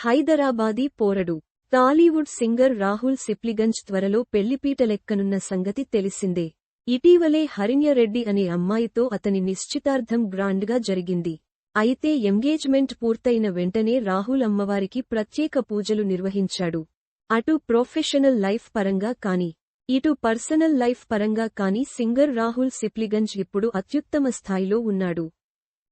హైదరాబాదీ పోరడు. టాలీవుడ్ సింగర్ రాహుల్ సిప్లిగంజ్ త్వరలో పెళ్ళిపీటలెక్కనున్న సంగతి తెలిసిందే. ఇటీవలే హరిణ్యరెడ్డి అనే అమ్మాయితో అతని నిశ్చితార్థం గ్రాండ్గా జరిగింది. అయితే ఎంగేజ్మెంట్ పూర్తయిన వెంటనే రాహుల్ అమ్మవారికి ప్రత్యేక పూజలు నిర్వహించాడు. అటు ప్రొఫెషనల్ లైఫ్ పరంగా కాని ఇటు పర్సనల్ లైఫ్ పరంగా కాని సింగర్ రాహుల్ సిప్లిగంజ్ ఇప్పుడు అత్యుత్తమ స్థాయిలో ఉన్నాడు.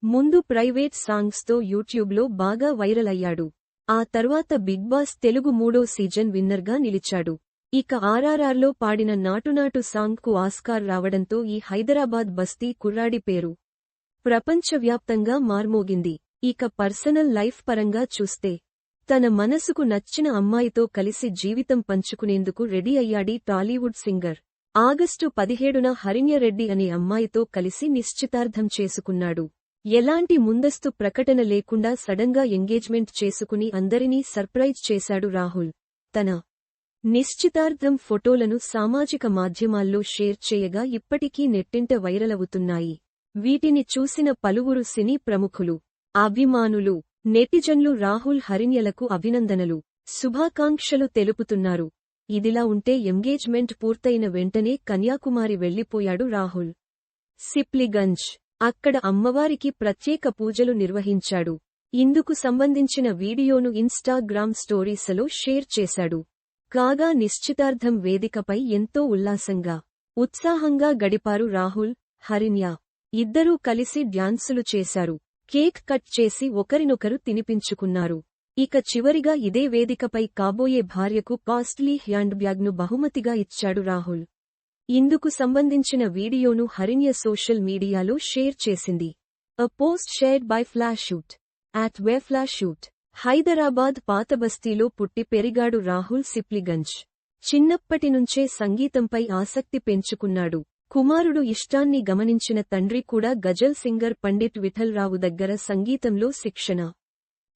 ముందు ప్రైవేట్ సాంగ్స్తో యూట్యూబ్లో బాగా వైరల్ అయ్యాడు. ఆ తర్వాత బిగ్ బాస్ తెలుగు మూడో సీజన్ విన్నర్గా నిలిచాడు. ఇక ఆర్ఆర్ఆర్లో పాడిన నాటునాటు సాంగ్కు ఆస్కార్ రావడంతో ఈ హైదరాబాద్ బస్తీ కుర్రాడి పేరు. ప్రపంచవ్యాప్తంగా మార్మోగింది. ఇక పర్సనల్ లైఫ్ పరంగా చూస్తే తన మనసుకు నచ్చిన అమ్మాయితో కలిసి జీవితం పంచుకునేందుకు రెడీ అయ్యాడి టాలీవుడ్ సింగర్. ఆగస్టు పదిహేడున హరిణ్యరెడ్డి అనే అమ్మాయితో కలిసి నిశ్చితార్థం చేసుకున్నాడు. ఎలాంటి ముందస్తు ప్రకటన లేకుండా సడన్గా ఎంగేజ్మెంట్ చేసుకుని అందరినీ సర్ప్రైజ్ చేశాడు రాహుల్. తన నిశ్చితార్థం ఫోటోలను సామాజిక మాధ్యమాల్లో షేర్ చేయగా ఇప్పటికీ నెట్టింట వైరలవుతున్నాయి. వీటిని చూసిన పలువురు సినీ ప్రముఖులు అభిమానులు నెటిజన్లు రాహుల్ హరిణ్యలకు అభినందనలు శుభాకాంక్షలు తెలుపుతున్నారు. ఇదిలా ఉంటే ఎంగేజ్మెంట్ పూర్తయిన వెంటనే కన్యాకుమారి వెళ్ళిపోయాడు రాహుల్. సిప్లిగంజ్ అక్కడ అమ్మవారికి ప్రత్యేక పూజలు నిర్వహించాడు. ఇందుకు సంబంధించిన వీడియోను ఇన్స్టాగ్రామ్ స్టోరీస్లో షేర్ చేశాడు. కాగా నిశ్చితార్థం వేదికపై ఎంతో ఉల్లాసంగా ఉత్సాహంగా గడిపారు రాహుల్ హరిణ్య. ఇద్దరూ కలిసి డ్యాన్సులు చేశారు. కేక్ కట్ చేసి ఒకరినొకరు తినిపించుకున్నారు. ఇక చివరిగా ఇదే వేదికపై కాబోయే భార్యకు కాస్ట్లీ హ్యాండ్ బ్యాగ్ను బహుమతిగా ఇచ్చాడు రాహుల్. ఇందుకు సంబంధించిన వీడియోను హరిణ్య సోషల్ మీడియాలో షేర్ చేసింది. A post shared by flashoot at way flashoot Hyderabad పాతబస్తీలో పుట్టి పెరిగాడు రాహుల్ సిప్లిగంజ్. చిన్నప్పటినుంచే సంగీతంపై ఆసక్తి పెంచుకున్నాడు. కుమారుడు ఇష్టాన్ని గమనించిన తండ్రి కూడా గజల్ సింగర్ పండిట్ విఠల్రావు దగ్గర సంగీతంలో శిక్షణ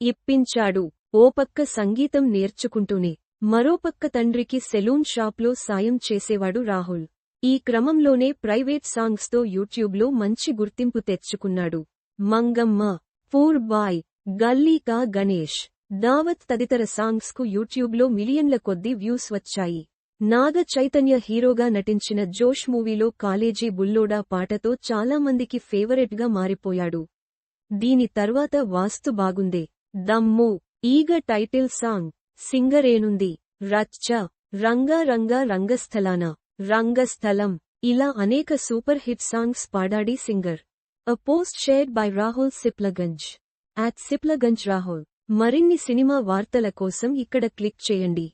ఇప్పించాడు. ఓ పక్క సంగీతం నేర్చుకుంటూనే మరోపక్క తండ్రికి సెలూన్ షాప్లో సాయం చేసేవాడు రాహుల్. ఈ క్రమంలోనే ప్రైవేట్ సాంగ్స్తో యూట్యూబ్లో మంచి గుర్తింపు తెచ్చుకున్నాడు. మంగమ్మ ఫోర్ బాయ్ గల్లీకా గణేష్ దావత్ తదితర సాంగ్స్కు యూట్యూబ్లో మిలియన్ల కొద్దీ వ్యూస్ వచ్చాయి. నాగ చైతన్య హీరోగా నటించిన జోష్ మూవీలో కాలేజీ బుల్లోడా పాటతో చాలామందికి ఫేవరెట్గా మారిపోయాడు. దీని తర్వాత వాస్తు బాగుందే. దమ్ము ఈగ టైటిల్ సాంగ్ సింగరేనుంది రచ్చ రంగా రంగా రంగస్థలాన. రంగస్థలం. ఇలా అనేక super hit songs పాడాడి singer. A post shared by Rahul Sipligunj at Sipligunj Rahul మరిన్ని సినిమా వార్తల కోసం ఇక్కడ క్లిక్ చేయండి.